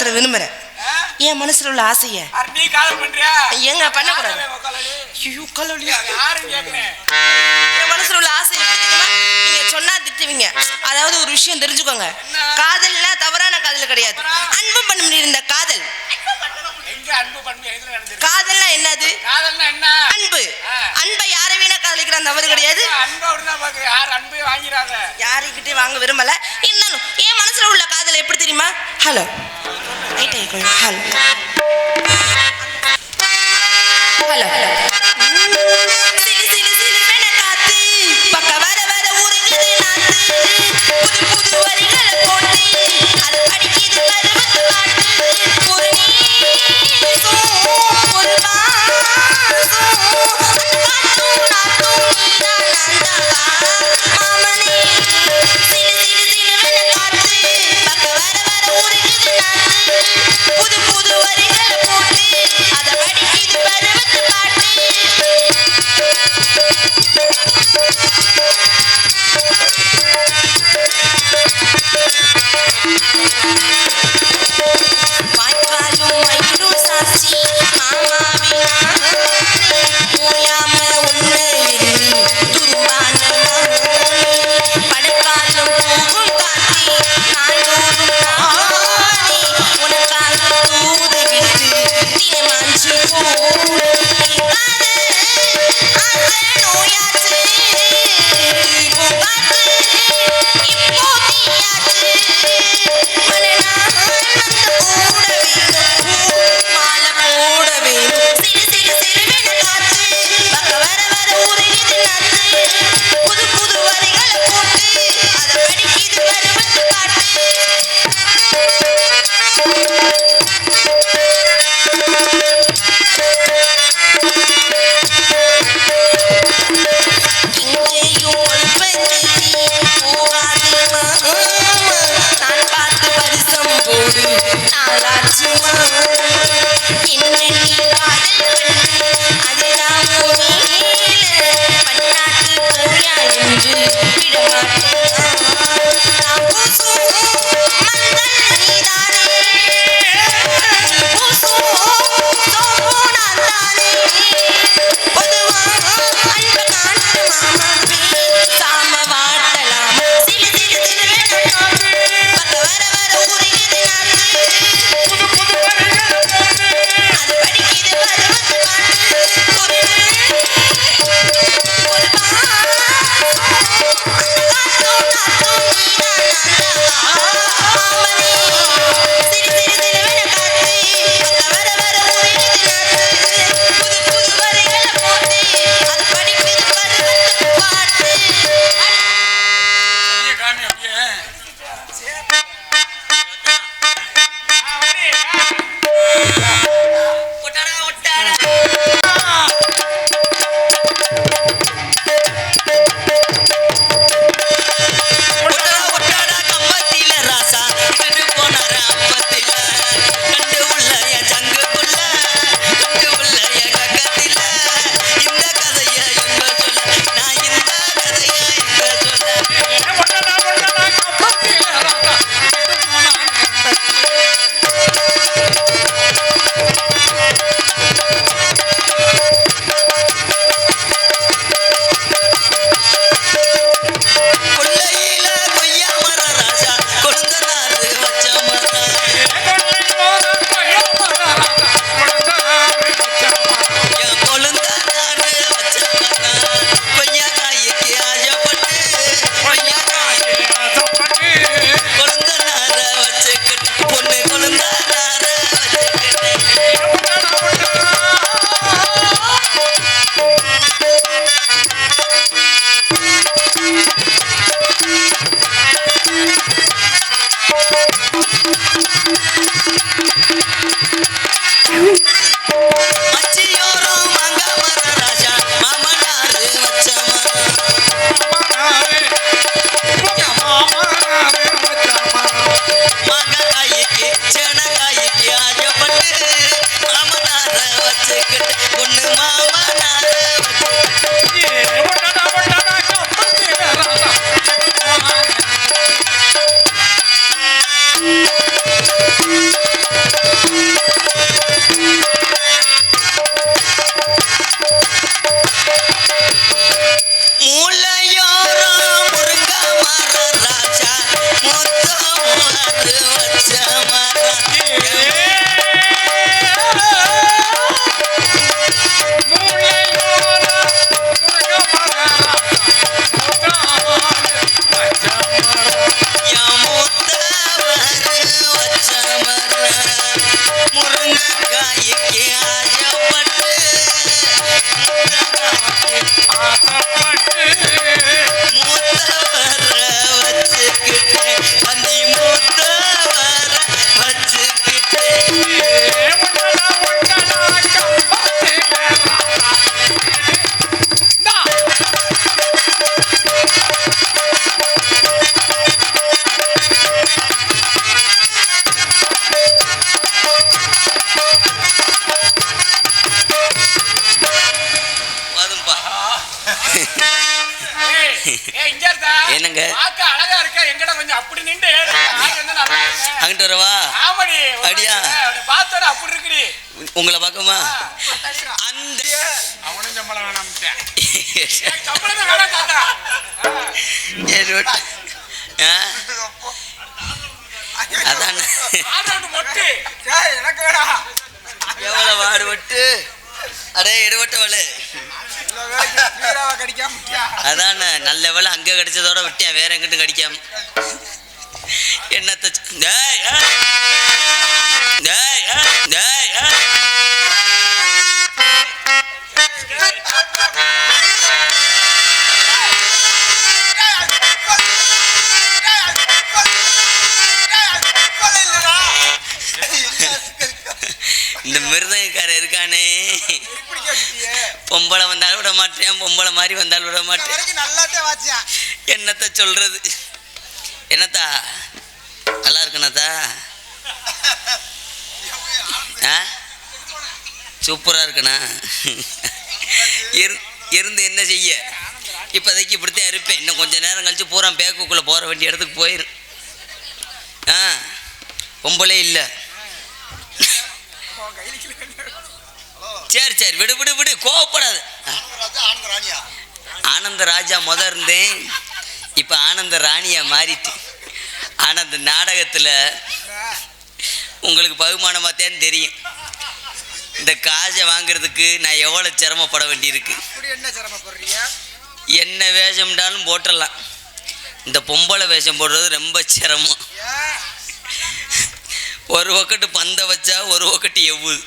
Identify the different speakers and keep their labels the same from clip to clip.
Speaker 1: மாத்திர விரும்புறேன். என் மனசுல உள்ள ஆசைய.
Speaker 2: நீ
Speaker 1: ஏங்க
Speaker 2: பண்ண கூடாது.
Speaker 1: ஐயோ
Speaker 2: கலோலி
Speaker 1: என் மனசுல உள்ள ஆசைய நீங்க சொன்னா திட்டுவீங்க. அதாவது ஒரு விஷயம் தெரிஞ்சுக்கோங்க. காதல்னா தவறான காதல் கிடையாது. அன்பு பண்ண முடியிருந்த காதல்.
Speaker 2: அன்பு பண்பு எதுல
Speaker 1: என்னது?
Speaker 2: காதல்னா
Speaker 1: அன்பு. அன்பை யாரை வேணா காதலிக்கிற தவறு கிடையாது?
Speaker 2: அன்பு யார் அன்பே வாங்கிறாங்க
Speaker 1: யாருக்கிட்டே வாங்க விரும்பல. இருந்தாலும் என் மனசுல உள்ள காதல் எப்படி தெரியுமா? ஹலோ ஹலோ
Speaker 3: பார்க்கமா அந்த
Speaker 2: அவனும் சம்பளம் வேணாம்?
Speaker 3: அதான்.
Speaker 2: எனக்கு
Speaker 3: எவ்வளவு வாடுபட்டு அடே எடுபட்டவளு
Speaker 2: விட்டியா?
Speaker 3: அதான் நல்ல வேலை அங்கே கிடைச்சதோட விட்டேன் வேற எங்கிட்டும் கிடைக்காம. என்னத்த இந்த மிருதங்கக்காரர் இருக்கானே. பொம்பளை வந்தாலும் விட மாட்டேன் பொம்பளை மாதிரி வந்தாலும் விட மாட்டேன். என்னத்த சொல்றது? என்னத்தா? நல்லா இருக்கணத்தா ஆ? சூப்பராக இருக்குண்ணா இருந்து என்ன செய்ய? இப்போதைக்கு இப்படித்தான் இருப்பேன். இன்னும் கொஞ்ச நேரம் கழித்து பூரா பேக்குக்குள்ளே போகிற வேண்டிய இடத்துக்கு போயிடும் ஆ பொம்பளே இல்லை. சரி சரி விடு விடு விடு கோவப்படாது. ஆனந்த ராஜா முத இருந்தேன். இப்போ ஆனந்த ராணியாக மாறிட்டு ஆனந்த நாடகத்தில் உங்களுக்கு பகுமானமாத்தேன்னு தெரியும். இந்த காசை வாங்குறதுக்கு நான் எவ்வளோ சிரமப்பட வேண்டியிருக்கு?
Speaker 2: என்ன சிரமப்படுறீங்க?
Speaker 3: என்ன வேஷம்டாலும் போட்டுடலாம். இந்த பொம்பளை வேஷம் போடுறது ரொம்ப சிரமம்? ஒரு பக்கெட்டு பந்தை வச்சா ஒரு பக்கெட்டு எவ்வுது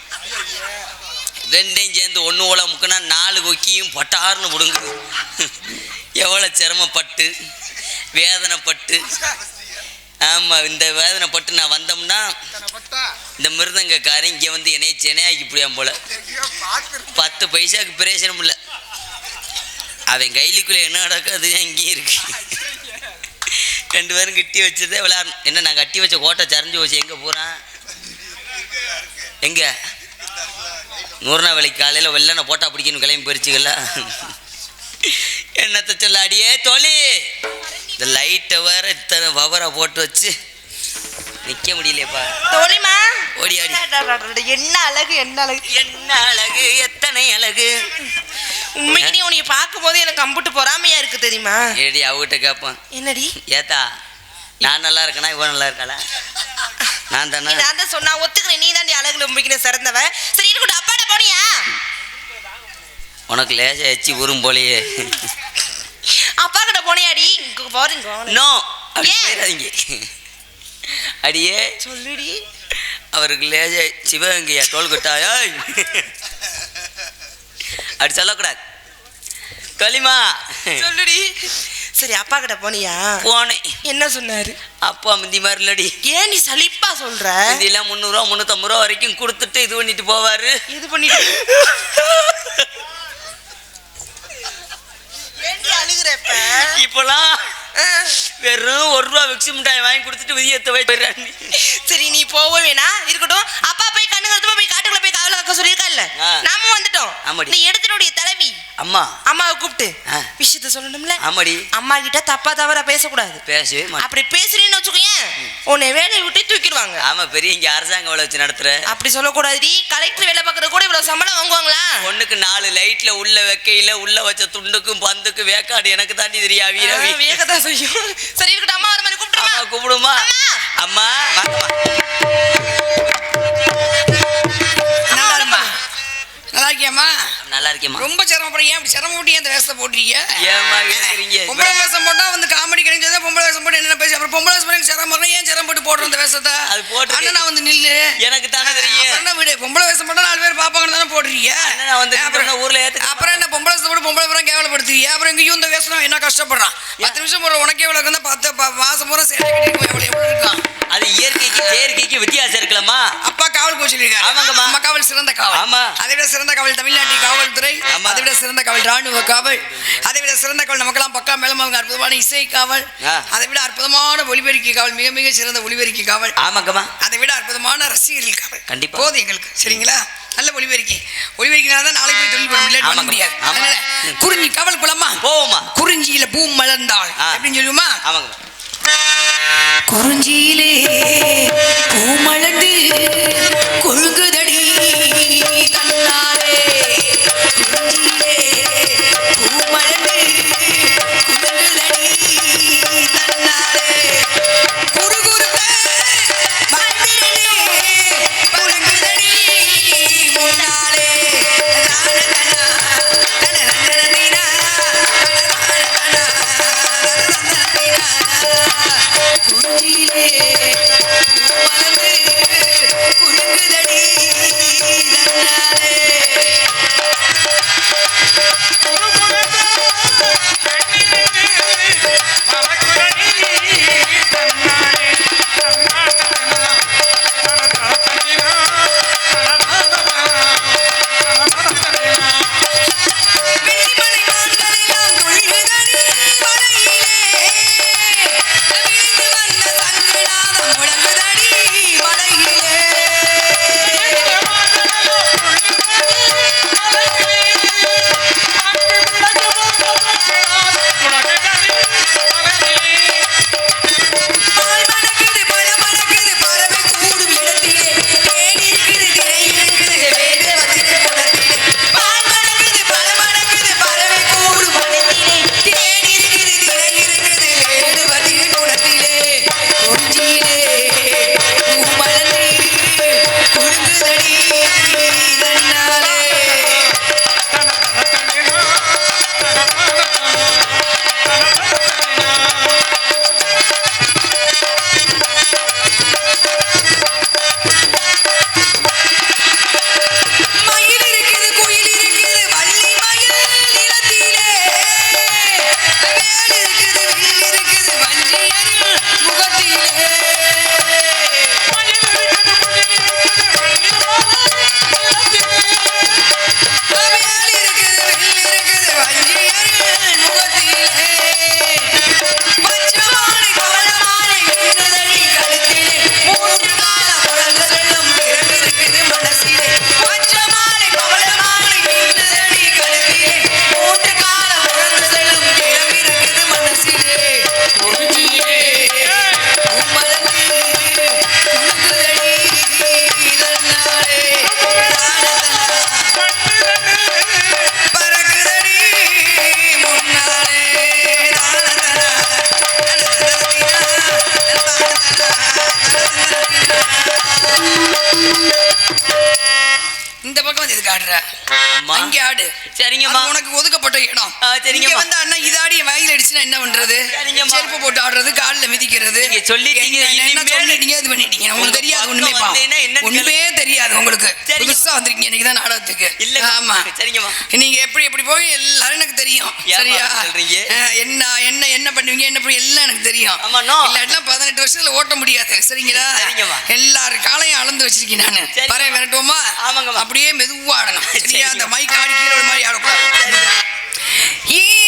Speaker 3: ரெண்டையும் சேர்ந்து ஒன்று ஓல முக்குனா நாலு கொக்கியும் பட்டார்னு விடுங்குது எவ்வளோ சிரமப்பட்டு வேதனைப்பட்டு ஆமாம் இந்த வேதனைப்பட்டு நான் வந்தோம்னா
Speaker 2: பட்டா?
Speaker 3: இந்த மிருதங்கக்காரன் இங்கே வந்து என்னைய சென்னையாக்கி போயான் போல. பத்து பைசாவுக்கு பிரயோஜனம் இல்லை. அவன் கையிலுக்குள்ளே என்ன நடக்குது? அங்கேயும் இருக்கு. ரெண்டு பேரும் கட்டி வச்சதே விளையாடணும். என்ன நான் கட்டி வச்ச கோட்டை சரிஞ்சு வச்சு எங்கே போகிறான் எங்கே? நூறுநா வேலைக்கு காலையில் வெள்ளனை போட்டா பிடிக்கணும். கிளம்பி போயிருச்சுங்கள என்னத்தை சொல்ல அடியே தோழி! இந்த லைட்டை வேற இத்தனை பவரை போட்டு வச்சு நிற்க முடியலையேப்பா.
Speaker 1: தோழிமா
Speaker 3: ஓடி ஆடி.
Speaker 1: என்ன அழகு என்ன அழகு?
Speaker 3: என்ன அழகு எத்தனை அழகு?
Speaker 1: உண்மைக்கு நீ உன்னைய பார்க்கும்போது எனக்கு அம்புட்டு பொறாமையா இருக்கு தெரியுமா?
Speaker 3: ஏடி அவகிட்ட கேட்பான்
Speaker 1: என்னடி?
Speaker 3: ஏத்தா நான் நல்லா இருக்கேனா இவன் நல்லா இருக்காளா? நான் தானே?
Speaker 1: நான் தான் சொன்னா ஒத்துக்கிறேன். நீ தான் அழகுல உண்மைக்கு சிறந்தவ. சரி இருக்கட்டும் அப்பாட போனியா?
Speaker 3: உனக்கு லேசா எச்சி ஊரும் போலையே.
Speaker 1: அப்பா கிட்ட போனியாடி
Speaker 3: நோ அப்படி
Speaker 1: ஏன்?
Speaker 3: போயிடாதீங்க. அடியே.
Speaker 1: சொல்லுடி.
Speaker 3: அவருக்கு லேசா சிவகங்கையா தோல் கொட்டாயா? அப்படி சொல்லக்கூடாது. களிமா.
Speaker 1: சொல்லுடி. சரி அப்பா கிட்ட போனியா?
Speaker 3: போனேன்.
Speaker 1: என்ன சொன்னாரு?
Speaker 3: அப்பா முந்தி மாதிரி இல்லடி
Speaker 1: ஏன் நீ சலிப்பா சொல்ற?
Speaker 3: முந்தியெல்லாம் முந்நூறுரூவா முந்நூற்றம்பது ரூபா வரைக்கும் கொடுத்துட்டு இது பண்ணிட்டு போவாரு.
Speaker 1: இது பண்ணிட்டு ஏன்டி அழுகுற இப்ப
Speaker 3: இப்போலாம்
Speaker 1: ஆ.
Speaker 3: வெறும் ஒரு ரூபா விக்ஸ் மிட்டாய் வாங்கி கொடுத்துட்டு விதியத்தை போயிடுறாங்க.
Speaker 1: சரி நீ போக வேணா இருக்கட்டும். அப்பா போய் கண்ணு கருத்துமா போய் காட்டுக்குள்ள போய் காவல வைக்க சொல்லியிருக்கா
Speaker 3: ஆ.
Speaker 1: நாம வந்துட்டோம். நீ எடுத்துடைய தலைவி.
Speaker 3: அம்மா.
Speaker 1: அம்மாவை கூப்பிட்டு
Speaker 3: ஆ.
Speaker 1: விஷயத்த சொல்லணும்ல?
Speaker 3: ஆமாடி.
Speaker 1: அம்மா கிட்ட தப்பா தவறா பேசக்கூடாது.
Speaker 3: பேசவே
Speaker 1: அப்படி பேசுறீன்னு வச்சுக்கோயேன் உன்னை வேலையை விட்டு தூக்கிடுவாங்க.
Speaker 3: ஆமா பெரிய இங்க அரசாங்க வேலை வச்சு நடத்துற.
Speaker 1: அப்படி சொல்லக்கூடாதுடி. கலெக்டர் வேலை பார்க்கறது கூட இவ்வளவு சம்பளம் வாங்குவாங்களா?
Speaker 3: பொண்ணுக்கு நாலு லைட்ல உள்ள வைக்கையில உள்ள வச்ச துண்டுக்கும் பந்துக்கும் வேக்காடு எனக்கு தாண்டி தெரியா வீரவி
Speaker 1: ஆ, வியக்கத்தான் செய்யும். சரி இருக்கட்டும் அம்மா வர மாதிரி கூப்பிட்டுருமா?
Speaker 3: அம்மா கூப்பிடுமா? அம்மா.
Speaker 4: நல்லா இருக்கியாம்மா?
Speaker 3: நல்லா இருக்கேம்மா.
Speaker 4: ரொம்ப சிரமப்படுறீங்க ஏன் அப்படி சிரமப்பட்டு ஏன் இந்த வேஷத்தை போடுறீங்க
Speaker 3: ஏமா இருக்கிறீங்க
Speaker 4: பொம்பளை வேஷம் போட்டா வந்து காமெடி கிடைச்சதா பொம்பளை வேஷம் போட்டு என்ன பேசி அப்புறம் பொம்பளை வேஷம் போட்டு சிரமம் போடுறேன் ஏன் சிரமம் போட்டு போடுற இந்த வேஷத்தை?
Speaker 3: அது போட்டு-
Speaker 4: அண்ணனா வந்து நில்லு.
Speaker 3: எனக்கு தானே தெரியும்.
Speaker 4: என்ன விடு? பொம்பளை வேஷம் போட்டா நாலு பேர் பாப்பாங்கன்னு தானே போடுறீங்க
Speaker 3: அண்ணனா வந்து
Speaker 4: அப்புறம்
Speaker 3: ஊர்ல ஏத்துக்க
Speaker 4: அப்புறம் என்ன பொம்பளை வேஷம் போட்டு பொம்பளை பேரும் கேவலப்படுத்துறீங்க? அப்புறம் இங்கேயும் இந்த வேஷம் என்ன கஷ்டப்படுறான்? பத்து நிமிஷம் போடுற உனக்கே எவ்வளோ இருந்தால் பத்து மாசம் பூரா இருக்கான்
Speaker 3: அது இயற்கைக்கு செயற்கைக்கு வித்தியாசம் இருக்கலாமா
Speaker 4: போய் சொல்லியிருக்காரு
Speaker 3: ஆமாங்கம்மா.
Speaker 4: அம்மா காவல் சிறந்த காவல்
Speaker 3: ஆமா.
Speaker 4: அதை விட சிறந்த காவல் தமிழ்நாட்டின் காவல்துறை
Speaker 3: ஆமா.
Speaker 4: அதை விட சிறந்த காவல் ராணுவ காவல் அதை விட சிறந்த காவல் நமக்கெல்லாம் பக்கா மேலும் அவங்க அற்புதமான இசை காவல். அதை விட அற்புதமான ஒளிபெருக்கி காவல் மிக மிக சிறந்த ஒளிபெருக்கி காவல்
Speaker 3: ஆமாங்கம்மா
Speaker 4: அதை விட அற்புதமான ரசிகர்கள் காவல்
Speaker 3: கண்டிப்பா.
Speaker 4: போதும் எங்களுக்கு சரிங்களா நல்ல ஒளிபெருக்கி ஒளிபெருக்கினால தான் நாளைக்கு போய் தொழில் பண்ண முடியாது பண்ண
Speaker 3: ஆமாங்க.
Speaker 4: முடியாது. அதனால குறிஞ்சி காவல் குளமா
Speaker 3: போவோமா
Speaker 4: குறிஞ்சியில பூ மலர்ந்தாள். அப்படின்னு சொல்லுமா குறிஞ்சியிலே பூமளந்து கொழுங்குதடி தன்னாரே செய்யணும். சரிங்க வந்து அண்ணா இதாடி வயல் அடிச்சுன்னா என்ன பண்றது? செருப்பு போட்டு ஆடுறது காலில் மிதிக்கிறது.
Speaker 3: சொல்லி
Speaker 4: என்ன இது பண்ணிட்டீங்க. உங்களுக்கு தெரியாது ஒண்ணுமே ஒண்ணுமே தெரியாது உங்களுக்கு. புதுசா வந்திருக்கீங்க தான் நாடகத்துக்கு.
Speaker 3: இல்ல
Speaker 4: ஆமா.
Speaker 3: சரிங்கம்மா.
Speaker 4: நீங்க எப்படி எப்படி போய் எல்லாரும் எனக்கு தெரியும். சரியா? என்ன என்ன என்ன பண்ணுவீங்க என்ன பண்ணி எல்லாம் எனக்கு தெரியும். இல்லாட்டிலாம் பதினெட்டு வருஷத்துல ஓட்ட முடியாது. சரிங்களா? எல்லாரும் காலையும் அளந்து வச்சிருக்கேன் நான். வர விரட்டுவோமா? அப்படியே மெதுவாடணும் சரியா? அந்த மைக் ஆடி கீழே ஒரு மாதிரி ஆடக்கூடாது.
Speaker 3: Yeah!